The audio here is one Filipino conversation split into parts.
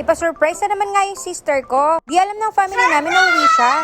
Ipa-surprise na naman nga yung sister ko. Di alam ng family namin na uwi siya.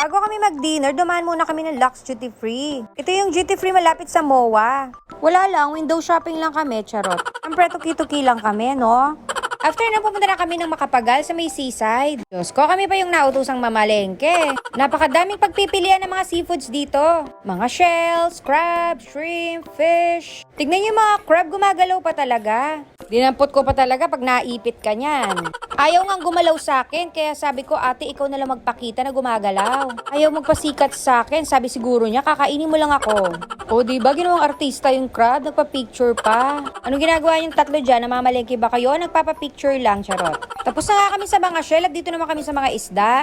Bago kami mag-dinner, dumaan muna kami ng Lux Duty Free. Ito yung duty free malapit sa MOA. Wala lang, window shopping lang kami, charot. Siyempre, tuki-tuki lang kami, no? After na pumunta na kami ng makapagal sa may seaside. Diyos ko, kami pa yung nautusang mamalengke. Napakadaming pagpipilian ng mga seafoods dito. Mga shells, crab, shrimp, fish. Tignan niyo mga crab, gumagalaw pa talaga. Dinampot ko pa talaga pag naipit ka niyan. Ayaw nga gumalaw sa akin, kaya sabi ko, ate, ikaw na lang magpakita na gumagalaw. Ayaw magpasikat sa akin, sabi siguro niya, kakainin mo lang ako. O, di ba, ginawang artista yung crab, nagpa-picture pa. Anong ginagawa yung tatlo dyan, namamalengke ba kayo? Nagpapa-picture lang, charot. Tapos na nga kami sa mga shell at dito naman kami sa mga isda.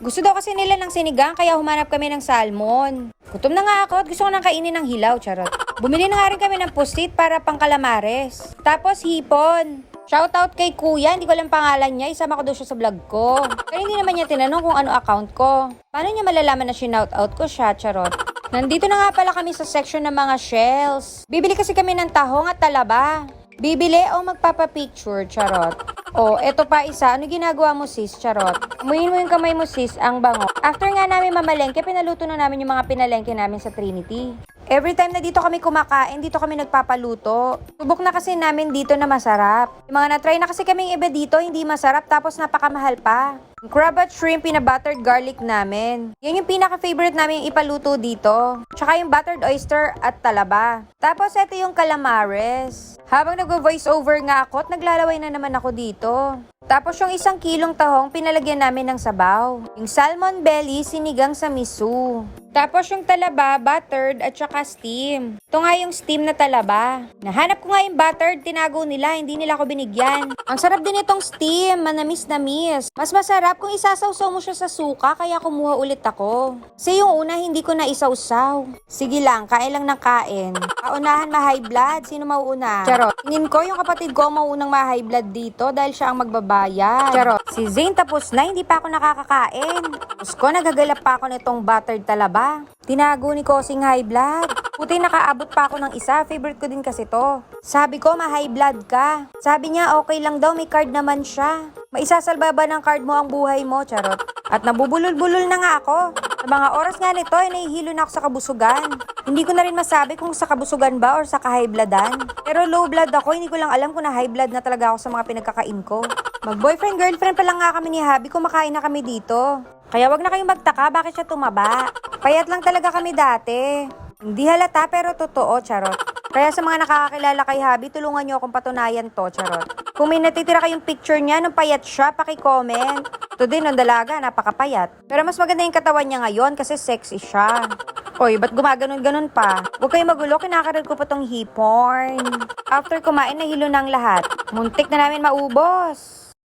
Gusto daw kasi nila ng sinigang kaya humanap kami ng salmon. Gutom na nga ako at gusto ko nang kainin ng hilaw, charot. Bumili na nga rin kami ng pusit para pang calamares. Tapos hipon. Shoutout kay kuya, hindi ko lang pangalan niya, isama ko daw siya sa vlog ko. Pero hindi naman niya tinanong kung ano account ko. Paano niya malalaman na shoutout ko siya, charot? Nandito na nga pala kami sa section ng mga shells. Bibili kasi kami ng tahong at talaba. Bibili o magpapapicture, charot. O, eto pa isa. Ano ginagawa mo, sis? Charot. Umuyin mo yung kamay mo, sis. Ang bango. After nga namin mamalengke, pinaluto na namin yung mga pinalengke namin sa Trinity. Every time na dito kami kumakain, dito kami nagpapaluto. Subok na kasi namin dito na masarap. Yung mga na-try na kasi kaming iba dito, hindi masarap tapos napakamahal pa. Yung crab at shrimp, pina-buttered garlic namin. Yan yung pinaka-favorite namin ipaluto dito. Tsaka yung buttered oyster at talaba. Tapos ito yung calamares. Habang nag-voice over nga ako at naglalaway na naman ako dito. Tapos yung isang kilong tahong pinalagyan namin ng sabaw. Yung salmon belly sinigang sa miso. Tapos yung talaba, buttered at saka steam. Ito nga yung steam na talaba. Nahanap ko nga yung buttered, tinago nila, hindi nila ako binigyan. Ang sarap din itong steam, manamis-namis. Mas masarap kung isasawsaw mo siya sa suka, kaya kumuha ulit ako. Kasi yung una, hindi ko na isawsaw. Sige lang, kain lang ng kain. Paunahan ma-high blood, sino mauuna? Charot. Tingin ko yung kapatid ko maunang ma-high blood dito dahil siya ang magbabayad. Charot. Si Zane tapos na, hindi pa ako nakakakain. Tapos ko, nagagalap pa ako nitong buttered talaba. Tinago ni Kosing high blood. Puti nakaabot pa ako ng isa, favorite ko din kasi to. Sabi ko, ma-high blood ka. Sabi niya, okay lang daw, may card naman siya. Maisasalba ba ng card mo ang buhay mo, charot? At nabubulol-bulol na nga ako. Sa mga oras nga nito, ay nahihilo na ako sa kabusugan. Hindi ko na rin masabi kung sa kabusugan ba or sa ka-high bloodan. Pero low blood ako, hindi ko lang alam kung na high blood na talaga ako sa mga pinagkakain ko. Mag-boyfriend, girlfriend pa lang nga kami ni Habi, kumakain na kami dito. Kaya wag na kayong magtaka bakit siya tumaba. Payat lang talaga kami dati. Hindi halata pero totoo, charot. Kaya sa mga nakakakilala kay Habi, tulungan niyo akong patunayan to, charot. Kung may natitira kayong picture niya nung payat siya, paki-comment. Ito din, ang dalaga, napakapayat. Pero mas maganda yung katawan niya ngayon kasi sexy siya. Hoy, ba't gumaganon-ganon pa? Huwag kayong magulo, kinakaril ko pa tong hipon. After kumain, nahilo ng lahat. Muntik na namin maubos.